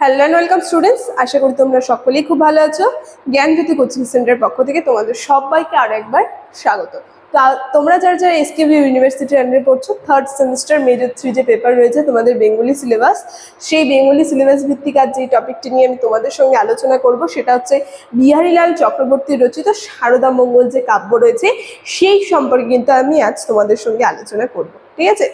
Hello and welcome students আশা করি তোমরা সকলেই খুব ভালো আছো। জ্ঞানজ্যোতি কোচিং সেন্টারের পক্ষ থেকে তোমাদের সবাইকে আরও একবার স্বাগত। তো তোমরা যারা যারা এসকেবি ইউনিভার্সিটির আন্ডারে পড়ছো থার্ড সেমিস্টার মেজর থ্রি যে পেপার রয়েছে, তোমাদের বেঙ্গলি সিলেবাস সেই বেঙ্গলি সিলেবাস ভিত্তিক আজ যে টপিকটি নিয়ে আমি তোমাদের সঙ্গে আলোচনা করব, সেটা হচ্ছে বিহারীলাল চক্রবর্তী রচিত সারদা মঙ্গল যে কাব্য রয়েছে, সেই সম্পর্কে কিন্তু আমি আজ তোমাদের সঙ্গে আলোচনা করব। ঠিক আছে?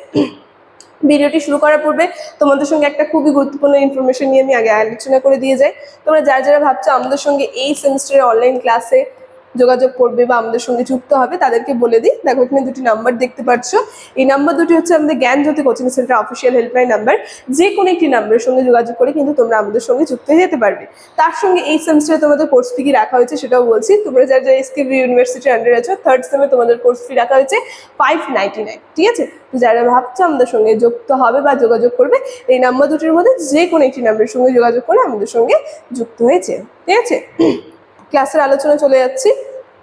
ভিডিওটি শুরু করার পূর্বে তোমাদের সঙ্গে একটা খুবই গুরুত্বপূর্ণ ইনফরমেশন নিয়ে আমি আগে আলোচনা করে দিয়ে যাই। তোমরা যারা যারা ভাবছ আমাদের সঙ্গে এই সেমিস্টারে অনলাইন ক্লাসে যোগাযোগ করবে বা আমাদের সঙ্গে যুক্ত হবে, তাদেরকে বলে দিই। দেখো, এখানে দুটি নাম্বার দেখতে পাচ্ছ। এই নাম্বার দুটি হচ্ছে আমাদের Gyanjyoti coaching centre official helpline number যে কোনো একটি নাম্বারের সঙ্গে যোগাযোগ করে কিন্তু তোমরা আমাদের সঙ্গে যুক্ত হয়ে যেতে পারবে। তার সঙ্গে এই সেমিস্টারে তোমাদের কোর্স ফি কি রাখা হয়েছে সেটাও বলছি। তোমরা যারা যারা এসকেবি ইউনিভার্সিটির আন্ডারে আছো থার্ড সেমে তোমাদের কোর্স ফি রাখা হয়েছে ফাইভ নাইনটি নাইন ঠিক আছে? যারা ভাবছ আমাদের সঙ্গে যুক্ত হবে বা যোগাযোগ করবে, এই নাম্বার দুটির মধ্যে যে কোনো একটি নাম্বারের সঙ্গে যোগাযোগ করে আমাদের সঙ্গে যুক্ত হয়েছে, ঠিক আছে? ক্লাসের আলোচনা চলে যাচ্ছি।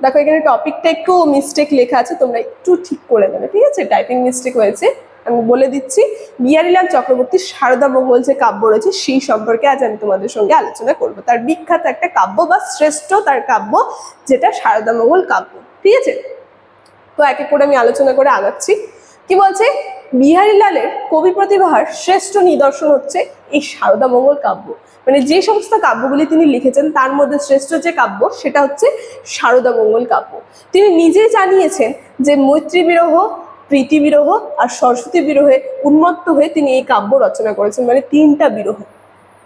দেখো, এখানে টপিকটা একটু মিস্টেক লেখা আছে, তোমরা একটু ঠিক করে নেবে, ঠিক আছে? টাইপিং মিস্টেক হয়েছে, আমি বলে দিচ্ছি। বিহারীলাল চক্রবর্তীর সারদা মঙ্গল যে কাব্য রয়েছে, সেই সম্পর্কে আজ আমি তোমাদের সঙ্গে আলোচনা করব। তার বিখ্যাত একটা কাব্য বা শ্রেষ্ঠ তার কাব্য, যেটা সারদা মঙ্গল কাব্য, ঠিক আছে? তো এক এক করে আমি আলোচনা করে আগাচ্ছি। কি বলছে? বিহারীলালের কবি প্রতিভার শ্রেষ্ঠ নিদর্শন হচ্ছে এই সারদা মঙ্গল কাব্য। মানে যে সমস্ত কাব্যগুলি তিনি লিখেছেন, তার মধ্যে শ্রেষ্ঠ যে কাব্য সেটা হচ্ছে সারদা মঙ্গল কাব্য। তিনি নিজেই জানিয়েছেন যে মৈত্রী বিরহ, প্রীতি বিরহ আর সরস্বতী বিরহে উন্মত্ত হয়ে তিনি এই কাব্য রচনা করেছেন মানে তিনটা বিরহ।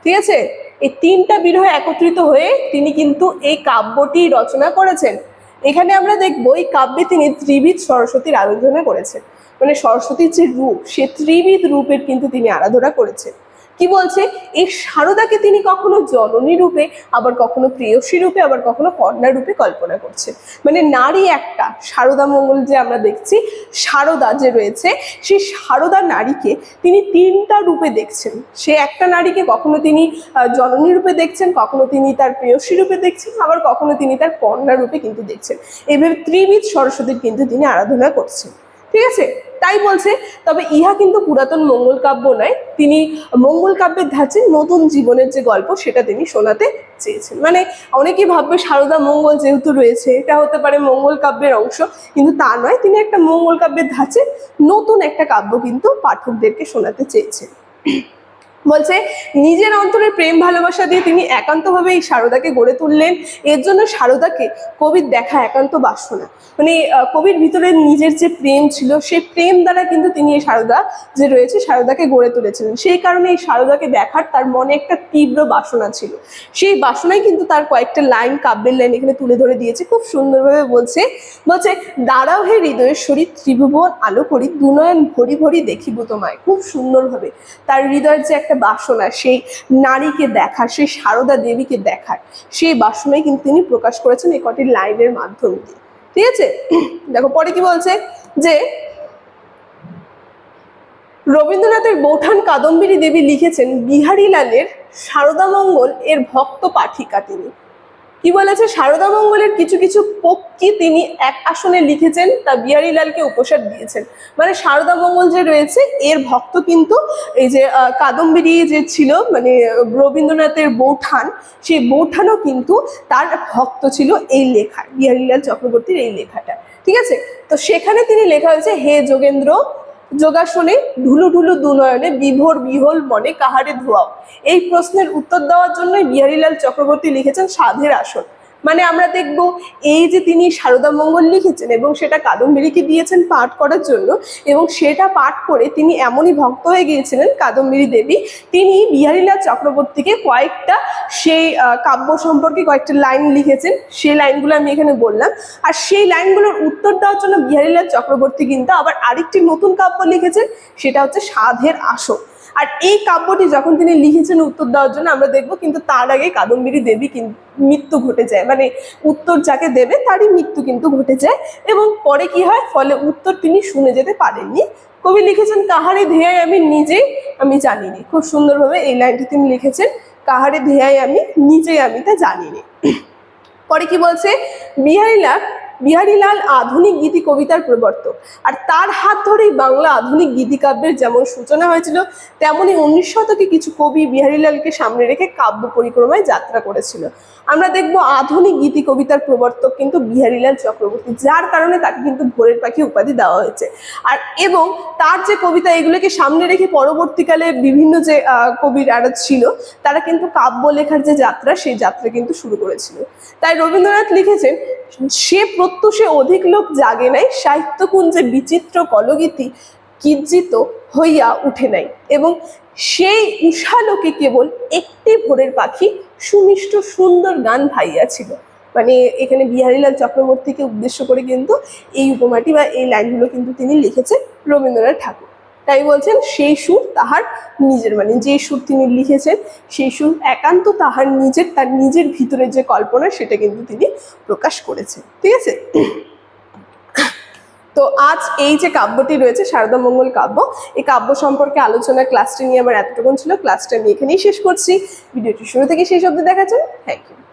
ঠিক আছে? এই তিনটা বিরহ একত্রিত হয়ে তিনি কিন্তু এই কাব্যটি রচনা করেছেন। এখানে আমরা দেখব এই কাব্যে তিনি ত্রিবিধ সরস্বতীর আরাধনা করেছেন। মানে সরস্বতীর যে রূপ, সে ত্রিবিধ রূপের কিন্তু তিনি আরাধনা করেছেন। কি বলছে? এই সারদাকে তিনি কখনো জননী রূপে, আবার কখনো প্রেয়সী রূপে, আবার কখনো কন্যা রূপে কল্পনা করছে মানে নারী একটা, সারদা মঙ্গল যে আমরা দেখছি, সারদা যে রয়েছে, সেই সারদা নারীকে তিনি তিনটা রূপে দেখছেন। সে একটা নারীকে কখনো তিনি জননী রূপে দেখছেন, কখনো তিনি তার প্রেয়সী রূপে দেখছেন, আবার কখনো তিনি তার কন্যা রূপে কিন্তু দেখছেন। এইভাবে ত্রিবিধ সরস্বতীর কিন্তু তিনি আরাধনা করছেন। ঠিক আছে? তাই বলছে, তবে ইহা কিন্তু পুরাতন মঙ্গল কাব্য নয়। তিনি মঙ্গল কাব্যের ধাঁচে নতুন জীবনের যে গল্প, সেটা তিনি শোনাতে চেয়েছেন। মানে অনেকেই ভাববে, সারদা মঙ্গল যেহেতু রয়েছে, এটা হতে পারে মঙ্গল কাব্যের অংশ, কিন্তু তা নয়, তিনি একটা মঙ্গল কাব্যের ধাঁচে নতুন একটা কাব্য কিন্তু পাঠকদেরকে শোনাতে চেয়েছেন। বলছে, নিজের অন্তরে প্রেম, ভালোবাসা দিয়ে তিনি একান্তভাবে এই সারদাকে গড়ে তুললেন। এর জন্য সারদাকে কবির দেখা একান্ত বাসনা। মানে কবির ভিতরে নিজের যে প্রেম ছিল, সেই প্রেম দ্বারা কিন্তু তিনি এই সারদা যে রয়েছে, সারদাকে গড়ে তুলেছিলেন। সেই কারণে এই সারদাকে দেখার তার মনে একটা তীব্র বাসনা ছিল। সেই বাসনাই কিন্তু তার কয়েকটা লাইন কাব্যের লাইন এখানে তুলে ধরে দিয়েছে। খুব সুন্দরভাবে বলছে বলছে, দাঁড়াও হে হৃদয়ের শরীর ত্রিভুবন আলো করি, দুনয়ন ভরি ভরি দেখিব তোমায়। খুব সুন্দরভাবে। তার হৃদয়ের যে একটা বাসনা, সেই নারীকে দেখার, সেই সারদা দেবীকে দেখার, সেই বাসনাই কিন্তু তিনি প্রকাশ করেছেন এই কটি লাইনের মাধ্যম দিয়ে। ঠিক আছে? দেখো, পরে কি বলছে? যে রবীন্দ্রনাথের বৌঠান কাদম্বিনী দেবী লিখেছেন, বিহারীলালের সারদামঙ্গল এর ভক্ত পাঠিকা তিনি। কি বলেছে? সারদা মঙ্গলের কিছু কিছু পক্ষী তিনি এক আসনে লিখেছেন, তা বিহারীলালকে উপসার দিয়েছেন। মানে সারদা মঙ্গল যে রয়েছে, এর ভক্ত কিন্তু এই যে কাদম্বিনী যে ছিল মানে রবীন্দ্রনাথের বৌঠান, সেই বৌঠানও কিন্তু তার ভক্ত ছিল এই লেখায়, বিহারীলাল চক্রবর্তীর এই লেখাটা। ঠিক আছে? তো সেখানে তিনি লেখা হয়েছে, হে যোগেন্দ্র যোগাসনে ঢুলু ঢুলু দুনয়নে বিভোর বিহল মনে কাহারে ধোয়াও। এই প্রশ্নের উত্তর দেওয়ার জন্যই বিহারীলাল চক্রবর্তী লিখেছেন সাধের আসন। মানে আমরা দেখব এই যে তিনি সারদা মঙ্গল লিখেছেন এবং সেটা কাদম্বিনীকে দিয়েছেন পাঠ করার জন্য এবং সেটা পাঠ করে তিনি এমনই ভক্ত হয়ে গিয়েছিলেন কাদম্বিনী দেবী। তিনি বিহারীলাল চক্রবর্তীকে কয়েকটা সেই কাব্য সম্পর্কে কয়েকটা লাইন লিখেছেন। সেই লাইনগুলো আমি এখানে বললাম। আর সেই লাইনগুলোর উত্তর দেওয়ার জন্য বিহারীলাল চক্রবর্তী কিন্তু আবার আরেকটি নতুন কাব্য লিখেছেন, সেটা হচ্ছে সাধের আসন। আর এই কাব্যটি যখন তিনি লিখেছেন উত্তর দেওয়ার জন্য, আমরা দেখব কিন্তু তার আগে কাদম্বিনী দেবী মৃত্যু ঘটে যায়। মানে উত্তর যাকে দেবে, তারই মৃত্যু কিন্তু ঘটে যায় এবং পরে কি হয়? ফলে উত্তর তিনি শুনে যেতে পারেননি। কবি লিখেছেন কাহারে ধেয়ায় আমি নিজেই আমি জানিনি। খুব সুন্দরভাবে এই লাইনটি তিনি লিখেছেন কাহারে ধেয়ায় আমি নিজেই আমি তা জানিনি। পরে কি বলছে? বিহারীলাল বিহারীলাল আধুনিক গীতি কবিতার প্রবর্তক। আর তার হাত ধরেই বাংলা আধুনিক গীতিকাব্যের যেমন সূচনা হয়েছিল তেমনি উনিশ শতকে কিছু কবি বিহারীলালকে সামনে রেখে কাব্য পরিক্রমায় যাত্রা করেছিল। আমরা দেখব আধুনিক গীতি কবিতার প্রবর্তক কিন্তু বিহারীলাল চক্রবর্তী যার কারণে তাকে কিন্তু ভোরের পাখি উপাধি দেওয়া হয়েছে। আর এবং তার যে কবিতা এগুলোকে সামনে রেখে পরবর্তীকালে বিভিন্ন যে আহ, কবিরা ছিল তারা কিন্তু কাব্য লেখার যে যাত্রা সেই যাত্রা কিন্তু শুরু করেছিল। তাই রবীন্দ্রনাথ লিখেছেন সে প্রত্যুষে অধিক লোক জাগে নাই, সাহিত্যকুঞ্জে বিচিত্র কলগীতি কিজ্জিত হইয়া উঠে নাই এবং সেই উষালোকে কেবল একটি ভোরের পাখি, সুমিষ্ট সুন্দর গান ভাইয়াছিল। মানে এখানে বিহারীলাল চক্রবর্তীকে উদ্দেশ্য করে কিন্তু এই উপমাটি বা এই লাইনগুলো কিন্তু তিনি লিখেছেন রবীন্দ্রনাথ ঠাকুর। তাই বলছেন, সেই সুর তাহার নিজের। মানে যে সুর তিনি লিখেছেন, সেই সুর একান্ত তাহার নিজের, তার নিজের ভিতরের যে কল্পনা, সেটা কিন্তু তিনি প্রকাশ করেছেন। ঠিক আছে? তো আজ এই যে কাব্যটি রয়েছে, শারদা মঙ্গল কাব্য, এই কাব্য সম্পর্কে আলোচনা ক্লাসটি নিয়ে আমার এতটুকুন ছিল। ক্লাসটা আমি এখানেই শেষ করছি। ভিডিওটি শুরু থেকে শেষ অবধি দেখাচ্ছেন থ্যাংক ইউ